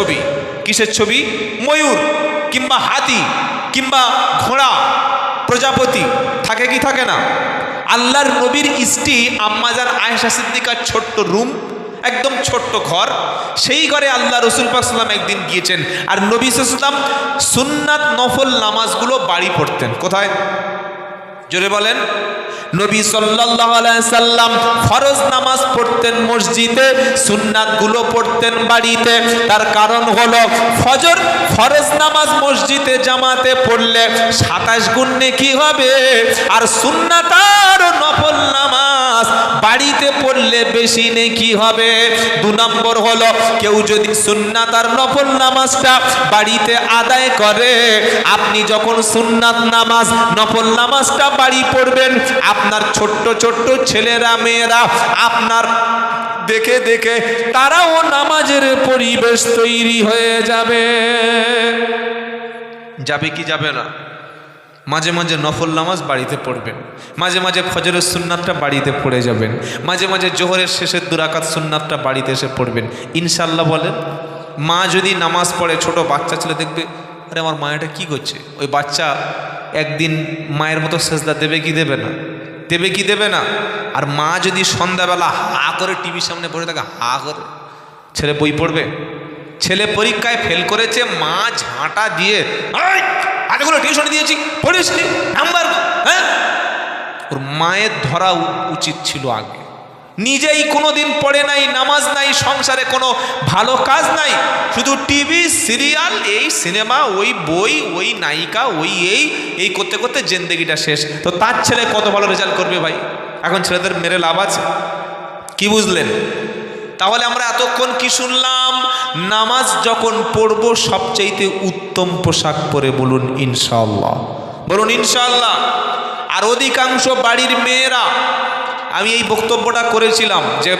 ছবি? কিসের ছবি? ময়ূর কিংবা হাতি কিংবা ঘোড়া? প্রজাপতি। থাকে কি থাকে না? আল্লাহর নবীর স্ত্রী আম্মাজান আয়েশা সিদ্দিকার ছোট্ট রুম, একদম ছোট্ট ঘর। সেই ঘরে আল্লাহ রসুল পাকসাল্লাম একদিন গিয়েছেন। আর নবী সাল্লাম সুন্নাত নফল নামাজগুলো বাড়ি পড়তেন। কোথায়? জোরে বলেন। নবী সাল্লাল্লাহু আলাইহি সাল্লাম ফরজ নামাজ পড়তেন মসজিদে, সুন্নাতগুলো পড়তেন বাড়িতে। তার কারণ হলো ফজর, ফরজ নামাজ মসজিদে জামাতে পড়লে সাতাশ গুণ নেকি হবে, আর সুন্নাত আর নফল নামাজ বাড়িতে পড়লে বেশি নেকি হবে। দু নম্বর হলো, কেউ যদি সুন্নাত আর নফল নামাজটা বাড়িতে আদায় করে, আপনি যখন সুন্নাত নামাজ, নফল নামাজটা বাড়ি পড়বেন, আপনার ছোট্ট ছোট্ট ছেলেরা, মেয়েরা, আপনার দেখে দেখে তারাও নামাজের পরিবেশ তৈরি হয়ে যাবে। যাবে কি যাবে না? মাঝে মাঝে নফল নামাজ বাড়িতে পড়বেন। মাঝে মাঝে ফজরের সুন্নাতটা বাড়িতে পড়ে যাবেন। মাঝে মাঝে জোহরের শেষের দুরাকাত সুন্নাতটা বাড়িতে এসে পড়বেন। ইনশাল্লাহ বলেন মা যদি নামাজ পড়ে ছোট বাচ্চা ছেলে দেখবে আরে আমার মা এটা কী করছে? ওই বাচ্চা একদিন মায়ের মতো সেজদা দেবে কি দেবে না? দেবে কি দেবে না? আর মা যদি সন্ধ্যাবেলা হা করে টিভির সামনে বসে থাকে হা করে। ছেলে বই পড়বে। ছেলে পরীক্ষায় ফেল করেছে মা ঝাঁটা দিয়ে "এই, এতগুলো টিউশন দিয়েছি, পড়িস নাম্বার হ্যাঁ? ওর মায়ের ধরা উচিত ছিল আগে। নিজেই কোনোদিন পড়ে নাই, নামাজ নাই, সংসারে কোনো ভালো কাজ নাই। শুধু টিভি, সিরিয়াল, এই সিনেমা, ওই বই, ওই নায়িকা, ওই এই এই করতে করতে জেন্দেগিটা শেষ। তো তার ছেলে কত ভালো রেজাল্ট করবে ভাই? এখন ছেলেদের মেরে লাভ আছে। কি বুঝলেন? তাহলে আমরা এতক্ষণ কি শুনলাম? নামাজ যখন পড়ব, সবচাইতে উত্তম পোশাক পরে বলুন ইনশাল্লাহ বলুন ইনশাল্লাহ আর অধিকাংশ বাড়ির মেয়েরা, আমি এই বক্তব্যটা করেছিলাম যে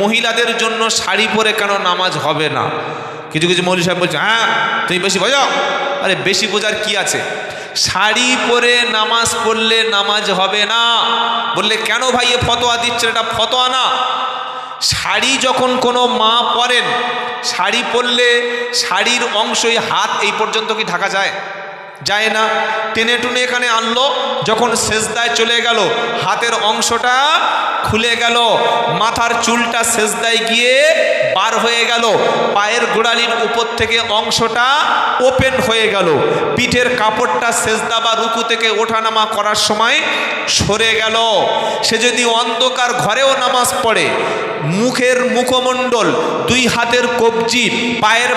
মহিলাদের জন্য শাড়ি পরে কেন নামাজ হবে না? কিছু কিছু মৌলী সাহেব বলছে হ্যাঁ তুমি বেশি বোঝাও আরে, বেশি বোঝার কি আছে? শাড়ি পরে নামাজ পড়লে নামাজ হবে না। বললে, কেন ভাই, এ ফতোয়া দিচ্ছেন? এটা ফতোয়া না। শাড়ি যখন কোনো মা পরেন, শাড়ি পরলে শাড়ির অংশই হাত এই পর্যন্ত কি ঢাকা যায়? যায় না। টেনে টুনে এখানে আনলো। যখন সেজদায় চলে গেল, হাতের অংশটা খুলে গেল। মাথার চুলটা সেজদায় গিয়ে বার হয়ে গেল। পায়ের গোড়ালির উপর থেকে অংশটা ওপেন হয়ে গেল। পিঠের কাপড়টা সেজদা বা রুকু থেকে ওঠানামা করার সময় সরে গেল। সে যদি অন্ধকার ঘরেও নামাজ পড়ে, মুখের মুখমণ্ডল, দুই হাতের কবজি, পায়ের